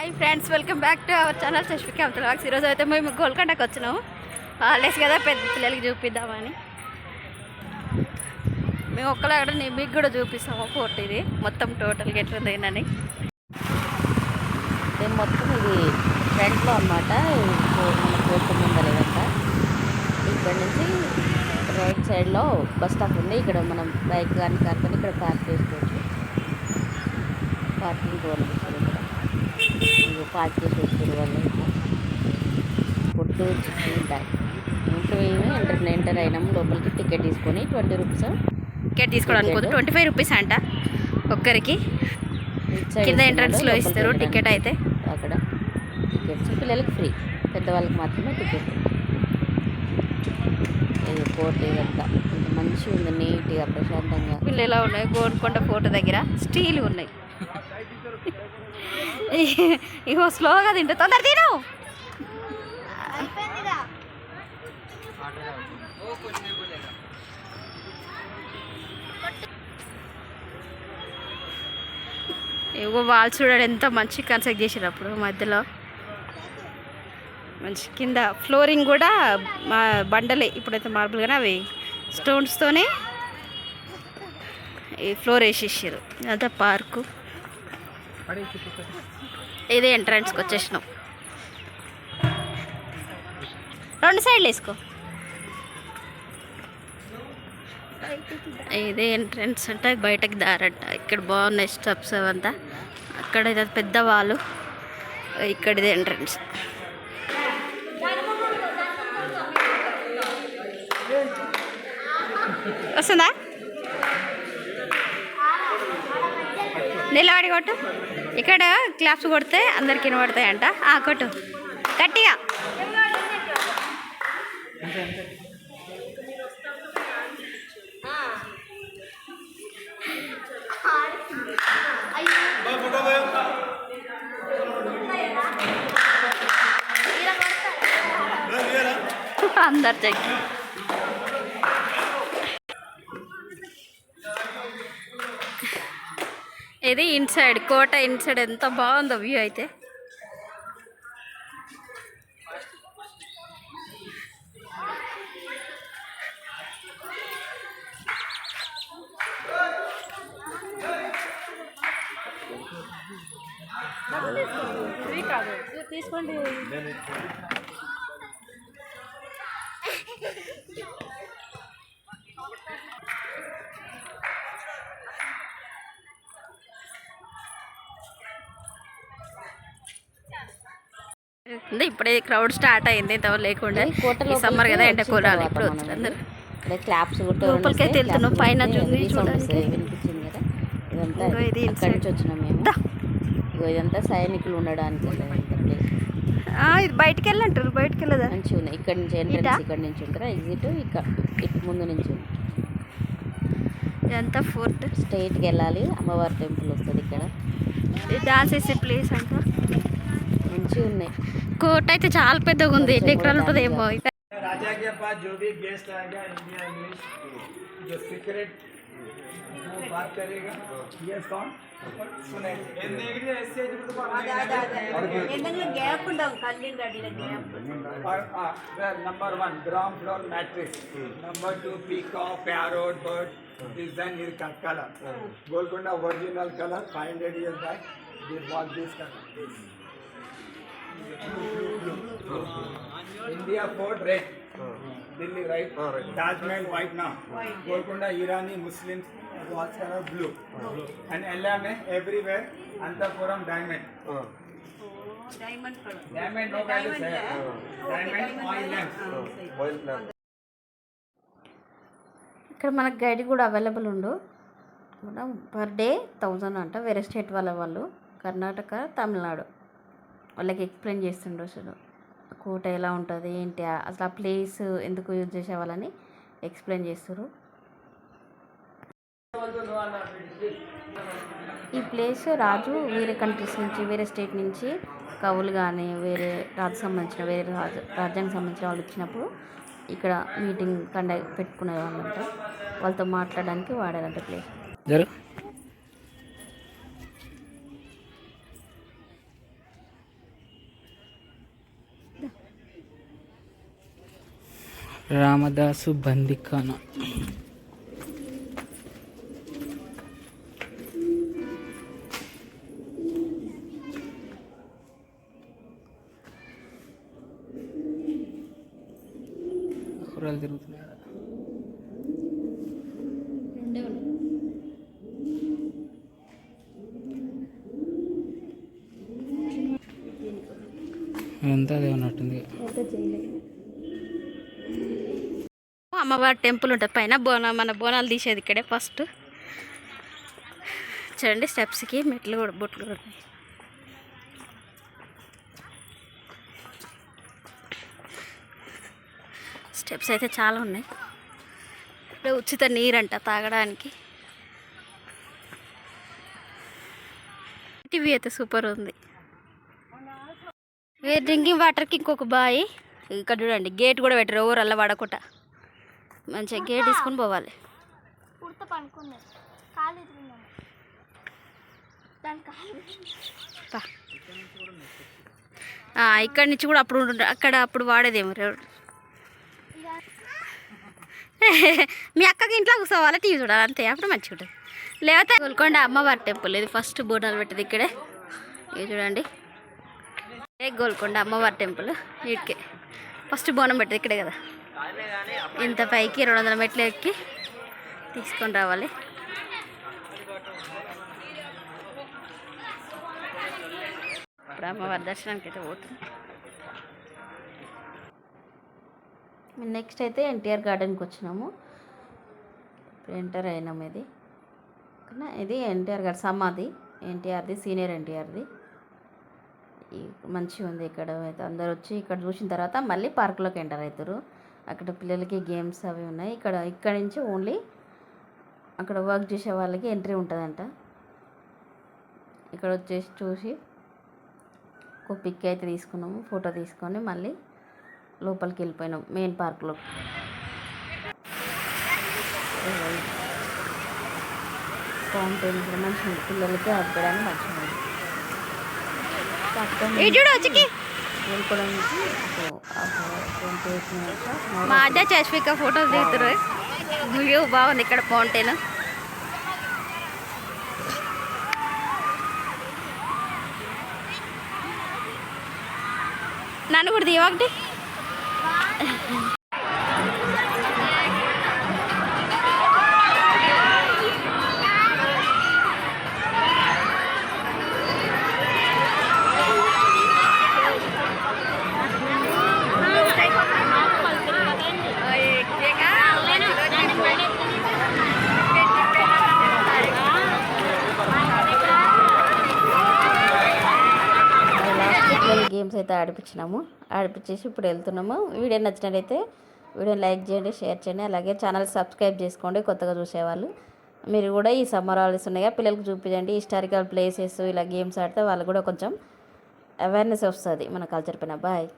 Hi friends welcome back to our channel Chashmika blogs ఈరోజు అయితే మేము గోల్కొండకు వచ్చినాము హాలిడేస్ కదా పెద్ద పిల్లలకి చూపిద్దామని. మేము ఒక్కలా కూడా మీకు కూడా చూపిస్తాము ఫోర్ట్ ఇది. మొత్తం టోటల్గా ఎట్లుంది అని మేము మొత్తం ఇది ఫ్రంట్లో అనమాట మన కోర్టు ముందర ఇక్కడ నుంచి రైట్ సైడ్లో బస్ స్టాప్ ఉంది. ఇక్కడ మనం బైక్ కానీ కార్ కానీ ఇక్కడ పార్క్ చేసుకోవచ్చు. పార్కింగ్ కనిపిస్తుంది ఇదిగో పార్క్ చేసి వచ్చారు వాళ్ళు చికెన్ బ్యాగ్ ఇంట్లో ఎంటర్ ఎంటర్ అయినాము లోపలికి టికెట్ తీసుకొని ట్వంటీ రూపీస్. టికెట్ తీసుకోవడానికి ట్వంటీ ఫైవ్ రూపీస్ అంట ఒక్కరికి. కింద ఎంట్రన్స్లో ఇస్తారు టికెట్ అయితే. అక్కడ టికెట్స్. పిల్లలకి ఫ్రీ. పెద్దవాళ్ళకి మాత్రమే టికెట్. ఇది కోర్ట్ ఇదంతా మంచిగా ఉంది నీట్గా ప్రశాంతంగా. వీళ్ళు ఎలా ఉన్నాయి? గోల్కొండ ఫోర్ట్ దగ్గర స్టీల్ ఉన్నాయి. ఇగో స్లోగా తింటా. తొందర తిను. ఇగో వాళ్ళు చూడండి ఎంత మంచి కన్స్ట్రక్ట్ చేసారు అప్పుడు మధ్యలో. మంచి కింద ఫ్లోరింగ్ కూడా మా బండలే. ఇప్పుడైతే మార్బుల్ కానీ అవి స్టోన్స్తోనే ఈ ఫ్లోర్ వేసేసారు అదే పార్కు ఇదే ఎంట్రన్స్కి వచ్చేసినాం. రెండు సైడ్లు వేసుకో. ఇదే ఎంట్రన్స్ అంటే బయటకు దారంట. ఇక్కడ బాగున్నాయి స్టెప్స్ అవంతా. అక్కడ ఇది పెద్ద వాళ్ళు ఇక్కడ ఇది ఎంట్రన్స్ వస్తుందా? నిలబడి కొట్టు. ఇక్కడ క్లాప్స్ కొడితే అందరికి వినబడతాయంట. ఆ కొట్టు. గట్టిగా. అందరు చెక్కి ఇది ఇన్సైడ్ కోట ఇన్సైడ్ ఎంత బాగుందో వ్యూ అయితే. తీసుకోండి. ఉంది ఇప్పుడే క్రౌడ్ స్టార్ట్ అయింది ఇంత లేకుండా. ఈ సమ్మర్ కదా ఎండ తర్వాత ఇప్పుడు అందరు. ఇక్కడ క్లాప్స్ లోపలికి అయితే వెళ్తున్నాం. పైన. వినిపించింది కదా. ఇదంతా ఇది inside. నుంచి వచ్చినాం మేము. ఇదంతా సైనికులు ఉండడానికి ఇది బయటికి వెళ్ళంటారు బయటికి వెళ్ళదా? మంచిగా ఉన్నాయి. ఇక్కడ నుంచి? ఎంట్రన్స్ ఇక్కడ నుంచి ఉంటారా? ఎగ్జిట్ ఇక్కడ ఇటు ముందు నుంచి ఇదంతా ఫోర్ట్. స్ట్రైట్కి వెళ్ళాలి. అమ్మవారి టెంపుల్ వస్తుంది ఇక్కడ. ఇది డాన్స్ వేసే ప్లేస్ అంట. మంచిగా ఉన్నాయి. కోట అయితే చాలా పెద్దగా ఉంది ఎన్ని ఎకరాలు ఉంటుంది ఏమో राजा के पास जो भी गेस्ट आएगा इंडिया इंग्लिश जो सीक्रेट वो बात करेगा यस कौन सुने ऐसे number one ground floor matrix number two peacock parrot bird design is color golconda original color 500 years back they bought this color India fort right Delhi right Taj Mahal white నా Golconda Irani Muslims blue and ఎల్లామే everywhere అంతఃపురం diamond ఇక్కడ మనకు guide కూడా available ఉండు. మనం per day thousand అంట వేరే state వాళ్ళ వాళ్ళు. కర్ణాటక తమిళనాడు. వాళ్ళకి ఎక్స్ప్లెయిన్ చేస్తుండ్రు అసలు. కోట ఎలా ఉంటుంది ఏంటి అసలు ఆ ప్లేస్ ఎందుకు యూజ్ చేసేవాళ్ళని ఎక్స్ప్లెయిన్ చేస్తారు ఈ ప్లేస్ రాజు వేరే కంట్రీస్ నుంచి వేరే స్టేట్ నుంచి కవులు కానీ వేరే రాజు సంబంధించిన వేరే రాజు రాజ్యానికి సంబంధించిన వాళ్ళు వచ్చినప్పుడు ఇక్కడ మీటింగ్ కండక్ట్ పెట్టుకునేవాళ్ళంట. వాళ్ళతో మాట్లాడడానికి వాడారంట ప్లేస్. రామదాసు బందిఖానా కూరలు తిరుగుతున్నాయి. ఇదంతా అదే ఉన్నట్టుంది అమ్మవారి టెంపుల్ ఉంటుంది. పైన బోనం మన బోనాలు తీసేది ఇక్కడే ఫస్ట్. చూడండి స్టెప్స్కి మెట్లు కూడా బొట్లు కూడా ఉన్నాయి. స్టెప్స్ అయితే చాలా ఉన్నాయి. ఇక్కడ ఉచిత నీరంట తాగడానికి. టీవీ అయితే సూపర్ ఉంది. వే డ్రింకింగ్ వాటర్కి ఇంకొక బాయి. ఇక్కడ చూడండి గేట్ కూడా పెట్టారు ఎవరు అల్ల వాడకుండా మంచిగా గేట్ తీసుకొని పోవాలి. ఇక్కడి నుంచి కూడా అప్పుడు అక్కడ అప్పుడు వాడేదేమో రే- మీ అక్కకి ఇంట్లో కూర్చోవాలి? టీవీ చూడాలి? అంతే. అప్పుడు మంచిగా ఉంటుంది. లేకపోతే గోల్కొండ అమ్మవారి టెంపుల్. ఇది ఫస్ట్ బోనాలు పెట్టేది ఇక్కడే. ఇది చూడండి. గోల్కొండ అమ్మవారి టెంపుల్. వీటికే ఫస్ట్ బోనం పెట్టేది ఇక్కడే కదా. ఇంత పైకి రెండు వందల మెట్లు ఎక్కి తీసుకొని రావాలి. ఇప్పుడు అమ్మవారి దర్శనానికి అయితే పోతుంది నెక్స్ట్ అయితే ఎన్టీఆర్ గార్డెన్కి వచ్చినాము. ఇప్పుడు ఎంటర్ అయినాము ఇది. ఇది ఎన్టీఆర్ గారి సమాధి. ఎన్టీఆర్ది సీనియర్ ఎన్టీఆర్ది. మంచిగా ఉంది ఇక్కడ. అయితే అందరు వచ్చి ఇక్కడ చూసిన తర్వాత మళ్ళీ పార్కులోకి ఎంటర్ అవుతారు అక్కడ పిల్లలకి గేమ్స్ అవి ఉన్నాయి. ఇక్కడ ఇక్కడ నుంచి ఓన్లీ అక్కడ వర్క్ చేసే వాళ్ళకి ఎంట్రీ ఉంటుందంట. ఇక్కడ వచ్చేసి చూసి ఒక పిక్ అయితే తీసుకున్నాము ఫోటో తీసుకొని మళ్ళీ లోపలికి వెళ్ళిపోయినాం మెయిన్ పార్క్లో. ఫౌంటైన్ కూడా మంచిగా ఉంది. పిల్లలకి ఆడుకోవడానికి మంచిగా ఉంది. వెళ్ళిపోవడానికి మా అడ్డ చశ్విక ఫోటోలు దిగుతారు వ్యూ బాగుంది ఇక్కడ ఫౌంటైన్. నన్ను కూడా తీయవకటి ఒకటి పిల్లలు గేమ్స్ అయితే ఆడిపించినాము. ఆడిపించేసి ఇప్పుడు వెళ్తున్నాము. వీడియో నచ్చినట్లయితే వీడియోని లైక్ చేయండి షేర్ చేయండి. అలాగే ఛానల్ సబ్స్క్రైబ్ చేసుకోండి కొత్తగా చూసేవాళ్ళు. మీరు కూడా ఈ సమ్మర్ హాలిడేస్ ఉన్నాయా పిల్లలకు చూపించండి. హిస్టారికల్ ప్లేసెస్ ఇలా గేమ్స్ ఆడితే వాళ్ళు కూడా కొంచెం అవేర్నెస్ వస్తుంది మన కల్చర్ పైన. బాయ్